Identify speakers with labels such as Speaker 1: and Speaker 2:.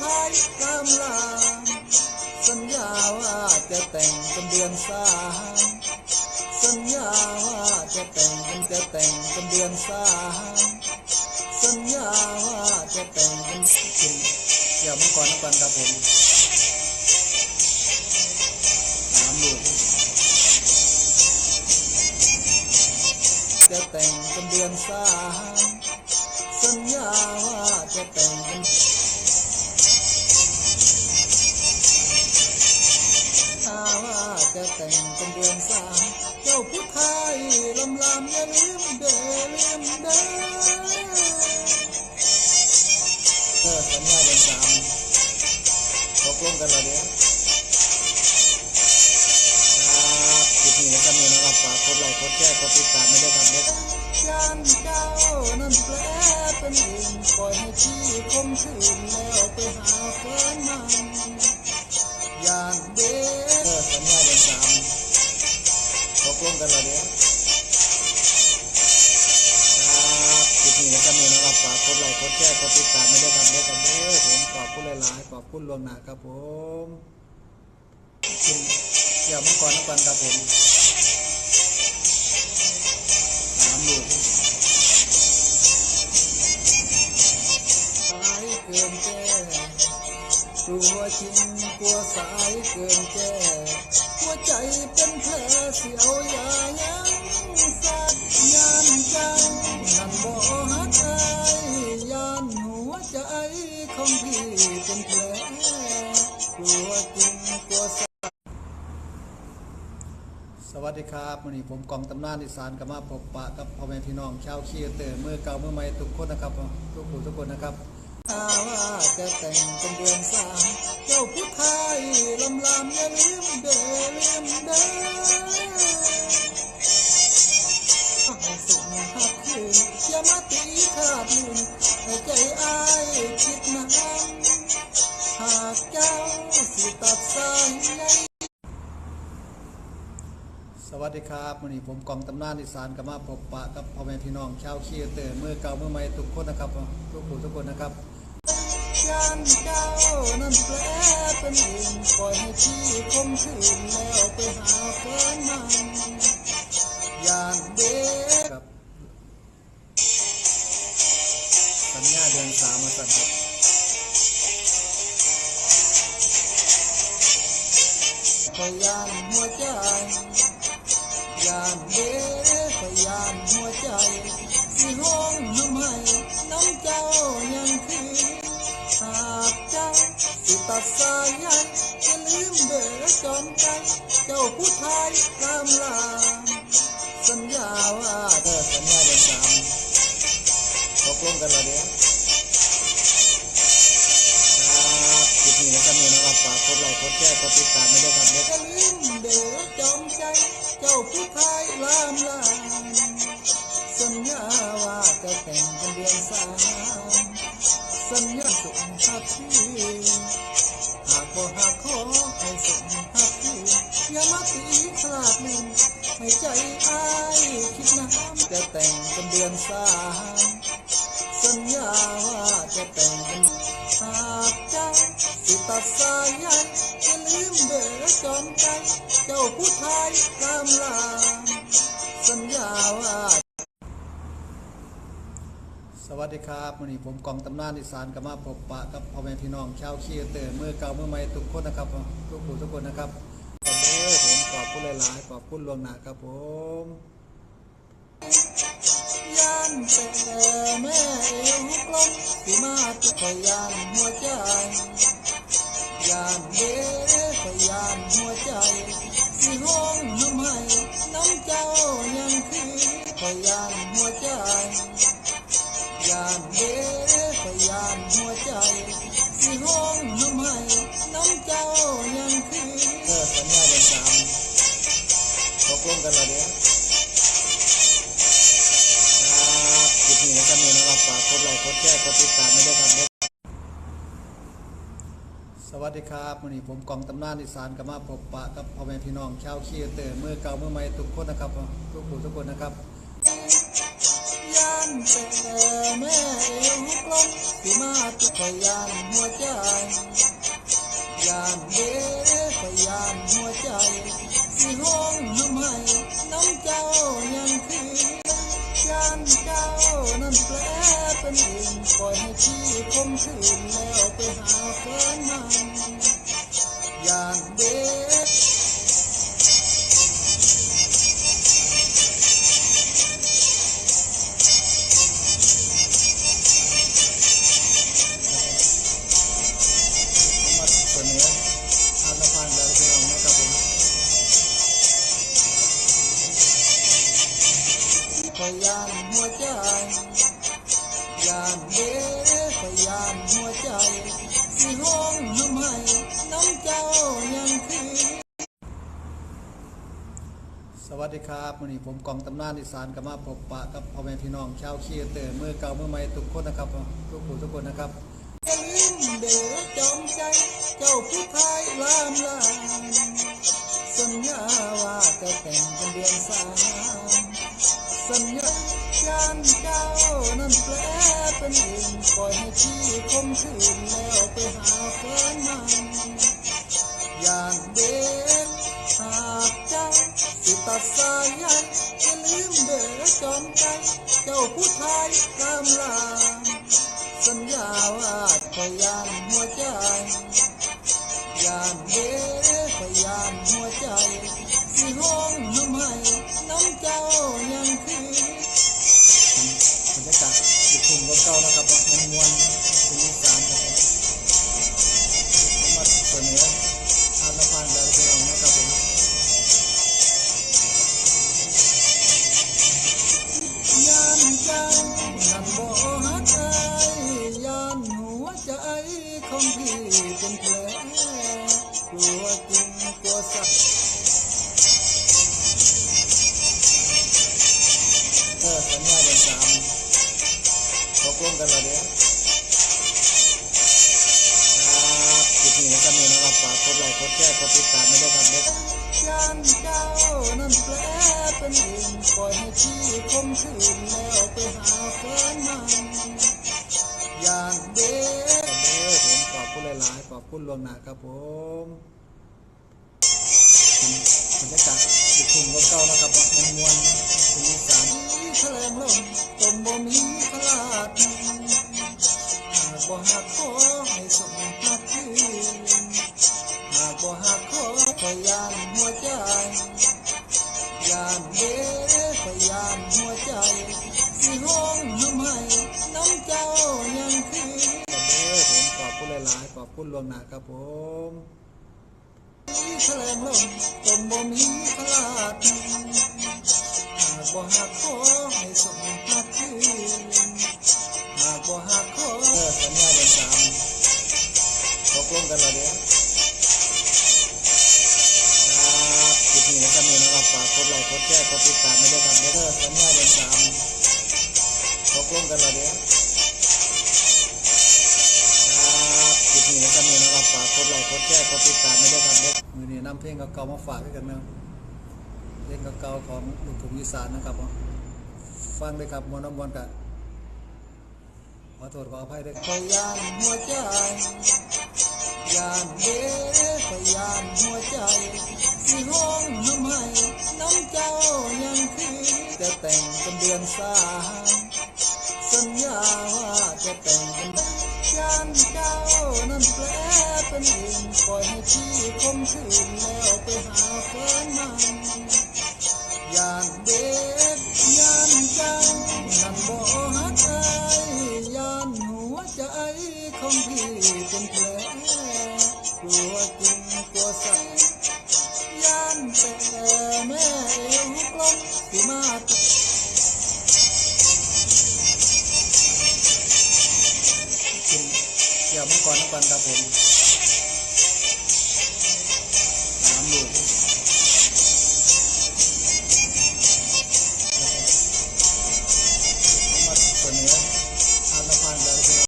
Speaker 1: าผู้ชายตามลาสัญญาว่าจะแต่งกันเดือนสามสัญญาว่าจะแต่งกันจะแต่งกันเดือนสามสัญญาว่าจะแต่งกันคุณเดี๋ยวเมื่ก่อนน้ำกันครับผมสามลูจะแต่งกันเดือนสามสัญญาว่าจะแต่งกัน จะแต่งเป็นเดือนสามเจ้าผู้ไทยลำลำอย่าลืมเด้อลืมเด้อเออสัญญาเดือนสามตกลงกันแล้วเด้อครับคลิปนี้นะครับนี่นะครับฝากกดไลค์กดแชร์กดติดตามไม่ได้วยครับเด็กยานเจ้านั่นแปลเป็นอื่นปล่อยให้ที่คมคืนแล้วไปหาแฟนใหม่อยางเด้ อสัญญาเดือนสามตกลงกันแล้วเด้อครับคลิปนี้นะครับนี่นะครับฝากกดไลค์กดแชร์กดติดตามไม่ได้วยครับเด้อครับเด้ผมขอบคุณหลายๆขอบคุณล่วงหน้าครับผมคุณเกี่ยวมังกรน้ำกันครับผมสามลูกสายเกินแก้กลัวจริงกลัวสายเกินแก้ วใจเป็นแผลเสียวอย่ายังสัตยานเจ้านั่นบ่ฮักอายยานหัวใจของพี่เป็นแผลกลัวจริงกลัวสายสวัสดีครับวันนี้ผมกองตำนานอีสานกับมาพบปะกับพ่อแม่พี่น้องชาวเคียเตอร์เมื่อเก่าเมื่อใหม่ทุกคนนะครับทุกผู้ทุกคนนะครับ ถ้าว่าจะแต่งเป็นเดือนสามเจ้าผู้ไทยลำลำอย่าลืมเดลืมเด้อให้สุขหักคืนอย่ามาตีขาดลืมให้ใจอายคิดนาหากเจ้าสิตัดสายสวัสดีครับวันนี้ผมกองตำนานอีสานกับมาพบปะกับพ่อแม่พี่น้องชาวคีเตอร์เมื่อเก่าเมื่อใหม่ทุกคนนะครับทุกผู้ทุกคนนะครับ เจ้านั่นแปลเป็นอื่นปล่อยให้ที่คมคืนแล้วไปหาแฟนใหม่อย่างเด็กครับสัญญาเดือนสามมาสั่นครับพยานหัวใจอย่านเด้พ สิตัดสายใยอย่าลืมเด้อจอมใจ เจ้าผู้ไทยตามลาสัญญาว่าเธอสัญญาเดือนสามตกลงกันแล้วเด้อครับคลิปนี้นะครับนี่นะครับฝากกดไลค์กดแชร์กดติดตามไม่ได้วยครับเด็กอย่าลืมเด้อจอมใจ เจ้าผู้ไทยลามลามสัญญาว่าจะแต่งกันเดือนสามสัญญาสุขหั หากขอให้สุขหักพี่อย่ามาตีขลาดลืมให้ใจอายคิดน้ำจะแต่งกันเดือนสามสัญญาว่าจะแต่งกันหากเจ้าสิตัดสายใยอย่าลืมเด้อจอมใจ เจ้าผู้ไทยตามลาสัญญาว่า วัสดีครับวันนี้ผมกองตำนานอีสานกับมาพบปะกับพ่อแม่พี่น้องชาวคีเตอร์เมื่อเก่าเมื่อใหม่ทุกคนนะครับทุกผู้ทุกคนนะครับขอบคุณผมขอบคุณหลายๆขอบคุณล่วงหน้าครับผมยานแต่แม่เอวกลมสิมาตุกยานหัวใจยานเด้ขยานหัวใจสิห้องน้ำให้น้ำเจ้ายังคือขยาน สวัสดีครับวันนี้ผมกองตำนานอีสานกับมาพบปะกับพ่อแม่พี่น้องชาวเคียเตอร์เมื่อเก่าเมื่อใหม่ทุกคนนะครับทุกผู้ทุกคนนะครับยานเตอแม่เอวกลมที่มาทุกขยานหัวใจยานเด ฝืนมันอย่างเด็กอพยายามหัวใจยางเด็ก วัสดีครับวันนี้ผมกองตำนานอีสานกับมาพบปะกับพ่อแม่พี่น้องชาวเคียเตอร์เมื่อเก่าเมื่อใหม่ทุกคนนะครับทุกผู้ทุกคนนะครับอย่าลืมเด้อจอมใจ เจ้าผู้ชายลามลายสัญญาว่าจะแต่งเป็นเดือนสามสัญญายานเจ้านั้นแปลเป็นอื่นปล่อยให้พี่คมคืนแล้วไปหาแฟนใหม่ สิตัดสายันจะลืมเดือจอมใจ เจ้าผู้ชายตามลาสัญญาว่าพยานหัวใจยานเด้พยานหัวใจ สิห้องท ฝากกดไลค์กดแชร์กดติดตามไม่ได้ครับเด็กยานเจ้านั้นแปลเป็นอื่นปล่อยให้พี่คมคืนแล้วไปหาแฟนใหม่ยานเด็กเด้อผมขอบคุณหลายๆขอบคุณลวงหนาครับผมบรรยากาศลูกทุ่งเก่านะครับมันมวนเป็นอีสานแถลงลงจมบ่มีพลาดหากบ่หักขอ คุณล่วงหน้าครับผมแถลงลงจนบ่มีพลาดหากบ่หักขอให้สมหักคืนหากบ่หักขอเออสัญญาเดือนสามตกลงกันแล้วเด้อครับคลิปนี้นะครับนี่นะครับฝากกดไลค์กดแชร์กดติดตามไม่ได้ครับเด้อสัญญาเดือนสามตกลงกันแล้วเด้อ กดแชร์กดติดตามไม่ได้ครับเด้อมือนี้นำเพลงเก่าๆมาฝากให้กันนะเพลงเก่าๆของลูกทุ่งอีสานนะครับฟังเลยครับมวนน้ำมวนกันขอโทษขออภัยด้วยพยานหัวใจยานเด้พยานหัวใจสิห้องทำไมน้ำเจ้ายังคือจะแต่งเป็นเดือนสามสัญญาว่าจะแต่งเป็นยานเจ้านั้นแปล ป็นอื่นปล่อยให้พี่คมคืนแล้วไปหาแฟนใหม่ยานเด็กยานจ้านั้นบ่ฮักอายยานหัวใจของพี่เป็นแผลกลัวจริงกลัวสักยานแต่แม่เอวกลมสิมาติกินเกี่ยวมังกรน้ำปันครับผม